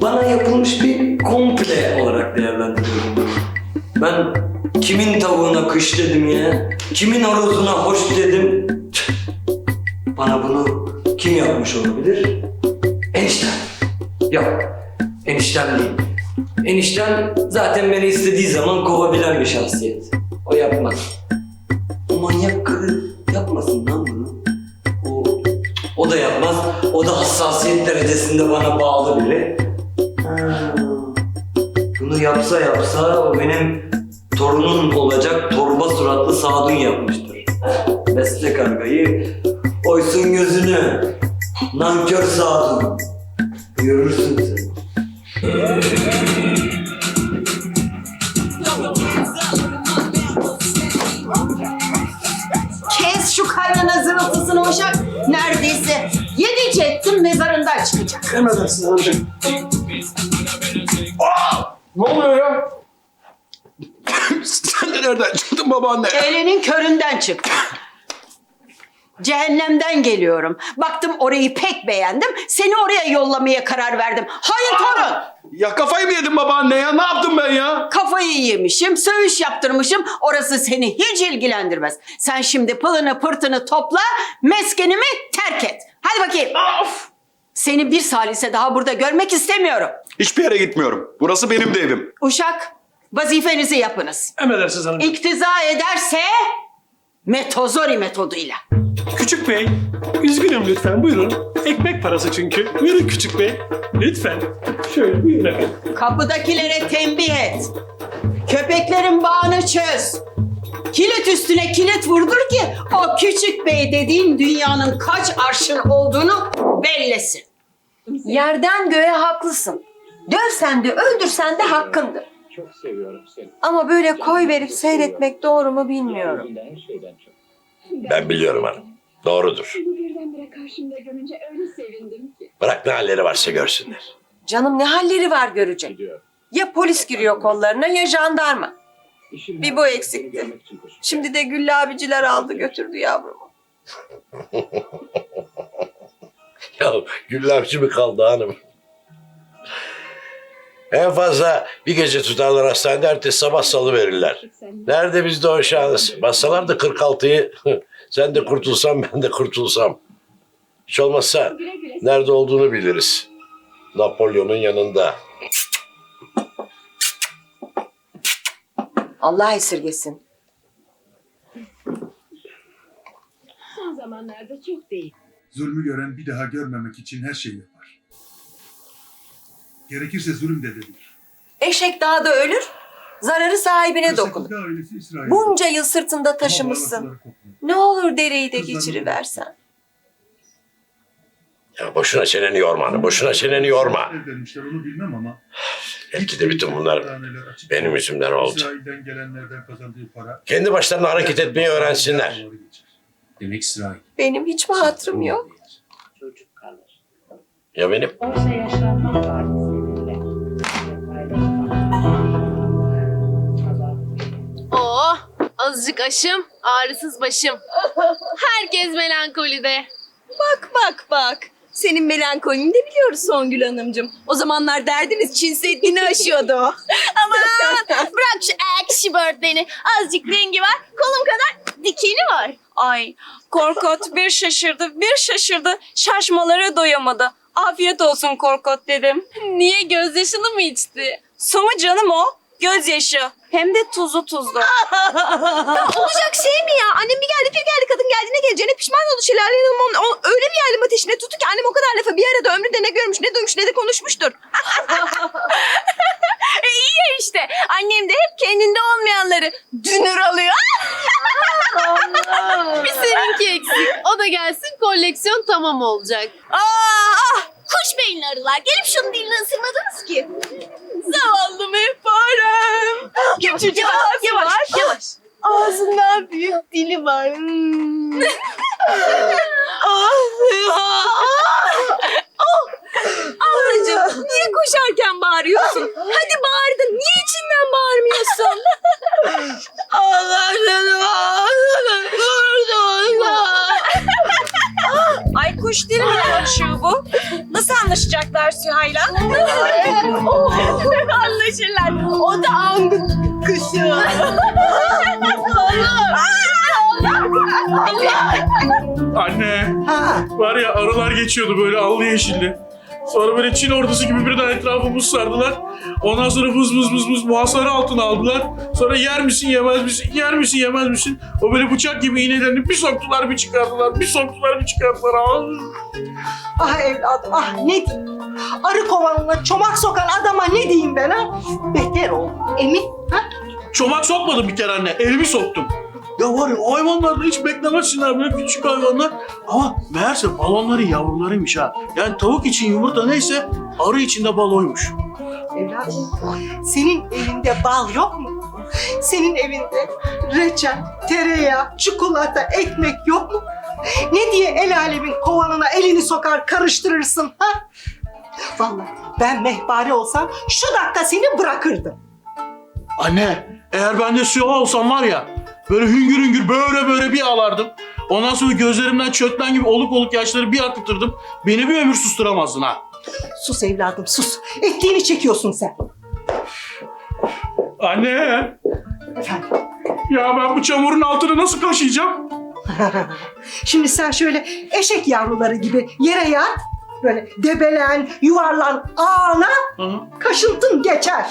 bana yapılmış bir komple olarak değerlendiriyorum. Ben kimin tavuğuna kış dedim ya, kimin horozuna hoş dedim. Bana bunu kim yapmış olabilir? Eniştem. Yok, eniştem değil. Eniştem zaten beni istediği zaman kovabilen bir şahsiyet. O yapmaz. O manyak karı yapmasın lan bunu. O, o da yapmaz. O da hassasiyet derecesinde bana bağlı biri. Bunu yapsa yapsa o benim torunum olacak torba suratlı Sadun yapmıştır. Besle kargayı, oysun gözünü. Nankör Sadun. Görürsün sen. Kes şu kaynana zırıltısını uşak. Neredeyse yedi cettim mezarından çıkacak. Emredersiniz hanımcığım. Ne oluyor ya? Sen de nereden çıktın babaanne? Elinin köründen çıktı. Cehennemden geliyorum. Baktım orayı pek beğendim. Seni oraya yollamaya karar verdim. Hayır torun. Ya kafayı mı yedin babaanne ya? Ne yaptım ben ya? Kafayı yemişim, söğüş yaptırmışım. Orası seni hiç ilgilendirmez. Sen şimdi pılını pırtını topla, meskenimi terk et. Hadi bakayım. Seni bir salise daha burada görmek istemiyorum. Hiçbir yere gitmiyorum. Burası benim de evim. Uşak, vazifenizi yapınız. Emredersiniz hanımcığım. İktiza ederse metozori metoduyla. Küçük bey, üzgünüm lütfen buyurun. Ekmek parası çünkü. Buyurun küçük bey. Lütfen. Şöyle buyurun efendim. Kapıdakilere tembih et. Köpeklerin bağını çöz. Kilit üstüne kilit vurdur ki o küçük bey dediğin dünyanın kaç arşın olduğunu bellesin. Yerden göğe haklısın. Dövsen de öldürsen de hakkındır. Çok seviyorum seni. Ama böyle koy verip seyretmek doğru mu bilmiyorum. Her şeyden çok. Ben biliyorum hanım. Doğrudur. Birdenbire karşımda görünce öyle sevindim ki. Bırak ne halleri varsa görsünler. Canım ne halleri var görecek. Ya polis giriyor kollarına ya jandarma. Bir bu Seni eksikti. görmek için koşuyorum. Şimdi de Güllü abiciler aldı götürdü yavrumu. Ya güllaççı mı kaldı hanım? En fazla bir gece tutarlar hastanede ertesi sabah salı verirler. Nerede bizde o şans? Bassalar da 46'yı sen de kurtulsam ben de kurtulsam. Hiç olmazsa nerede olduğunu biliriz. Napolyon'un yanında. Allah esirgesin. Son zamanlarda çok değil. Zulmü gören bir daha görmemek için her şeyi yapar. Gerekirse zulüm de edebilir. Eşek dağda ölür, zararı sahibine dokunur. Bunca yıl sırtında taşımışsın. Ne olur dereyi de geçiriversen. Ya boşuna çeneni yorma hanım. Boşuna çeneni yorma. Evlenmişler onu bilmem ama. Belki de bütün bunlar benim yüzümden oldu. İsrail'den gelenlerden kazandığı para. Kendi başlarına hareket etmeyi öğrensinler. Demek İsrail. Benim hiç mi hatırım yok? Çocuk kalır. Ya benim? Oysa azıcık aşım, ağrısız başım. Herkes melankolide. Bak bak bak. Senin melankolini de biliyoruz Songül Hanımcığım. O zamanlar derdiniz Çin Seddi'ni aşıyordu. Aman bırak şu ekşi börtlerini. Azıcık rengi var, kolum kadar dikeni var. Ay Korkot bir şaşırdı bir şaşırdı. Şaşmalara doyamadı. Afiyet olsun Korkot dedim. Niye gözyaşını mı içti? Su mu canım o? Gözyaşı. Hem de tuzlu tuzlu. olacak şey mi ya? Annem bir geldi bir geldi kadın geldiğine geleceğine pişman oldu. Şelale Hanım onu, öyle bir yaylım ateşine tuttu ki annem o kadar lafa bir arada ömründe ne görmüş ne duymuş ne de konuşmuştur. e iyi ya işte. Annem de hep kendinde olmayanları dünür alıyor. Bir seninki eksik. O da gelsin koleksiyon tamam olacak. Aa, Kuş beyinli arılar. Gelip şunun dilini ısırmadınız ki. zavallı mehparem. Küçücük yavaş, var. yavaş. Ağzında büyük dili var. Hmm. oh. Ablacığım niye koşarken bağırıyorsun? Hadi bağırdın. Nasıl anlaşacaklar Süheyla. Anlaşırlar. O da angut kuşu. Anne. Var ya arılar geçiyordu böyle allı yeşilli. Sonra böyle Çin ordusu gibi birden etrafımız sardılar. Ondan sonra vız vız vız vız muhasara altına aldılar. Sonra yer misin yemez misin, yer misin yemez misin? O böyle bıçak gibi iğnelerini bir soktular bir çıkardılar, bir soktular bir çıkardılar. Ah! Ah evladım ah ne diyeyim. Arı kovanına çomak sokan adama ne diyeyim ben ha? Beter ol. Emin ha? Çomak sokmadım bir kere anne, elimi soktum. Ya var ya hayvanlar da hiç beklemezsinler böyle küçük hayvanlar. Ama meğerse balonları yavrularıymış ha. Yani tavuk için yumurta neyse arı için de baloymuş. Evladım senin evinde bal yok mu? Senin evinde reçel, tereyağı, çikolata, ekmek yok mu? Ne diye el alemin kovanına elini sokar karıştırırsın ha? Vallahi ben mehpare olsam şu dakika seni bırakırdım. Anne eğer ben de suya olsam var ya böyle hüngür hüngür böyle böyle bir alardım. Ondan sonra gözlerimden çökmen gibi oluk oluk yaşları bir akıtırdım. Beni bir ömür susturamazdın ha. Sus evladım sus. Ettiğini çekiyorsun sen. Anne Efendim. ya ben bu çamurun altını nasıl kaşıyacağım? Şimdi sen şöyle eşek yavruları gibi yere yat. Böyle debelen, yuvarlan, ağına Hı. kaşıntın geçer.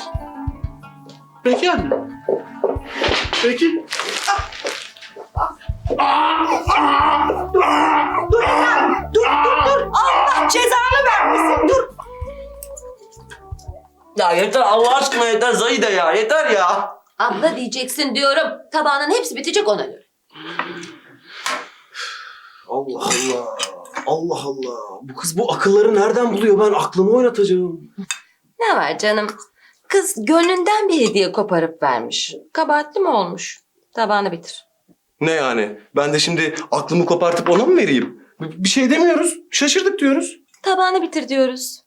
Peki anne. Peki. Dur evladım, dur dur dur. Allah cezanı vermesin dur. Ya yeter Allah aşkına yeter Zahide ya yeter ya. Abla diyeceksin diyorum. Tabağının hepsi bitecek ona göre. Allah Allah. Allah Allah. Bu kız bu akılları nereden buluyor? Ben aklımı oynatacağım. Ne var canım? Kız gönlünden bir hediye koparıp vermiş. Kabahatli mi olmuş? Tabağını bitir. Ne yani? Ben de şimdi aklımı kopartıp ona mı vereyim? B- Bir şey demiyoruz. Şaşırdık diyoruz. Tabağını bitir diyoruz.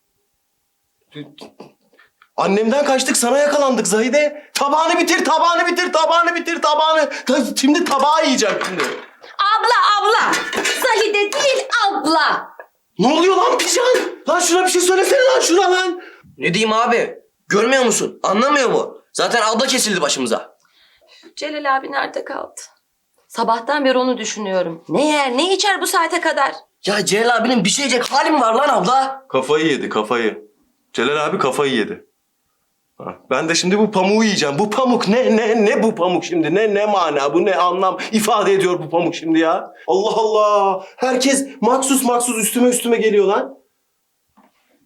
Annemden kaçtık sana yakalandık Zahide. Tabağını bitir, tabağını bitir, tabağını bitir, tabağını. Ta- Şimdi tabağı yiyeceğim şimdi. Abla abla! Zahide değil abla! Ne oluyor lan pijan? Lan şuna bir şey söylesene lan şuna lan. Ne diyeyim abi? Görmüyor musun? Anlamıyor mu? Zaten abla kesildi başımıza. Celal abi nerede kaldı? Sabahtan beri onu düşünüyorum. Ne yer ne içer bu saate kadar? Ya Celal abinin bir şey yiyecek hali mi var lan abla? Kafayı yedi kafayı. Celal abi kafayı yedi. Ben de şimdi bu pamuğu yiyeceğim. Bu pamuk ne ne ne bu pamuk şimdi? Ne ne mana bu ne anlam ifade ediyor bu pamuk şimdi ya? Allah Allah. Herkes maksus maksus üstüme üstüme geliyor lan.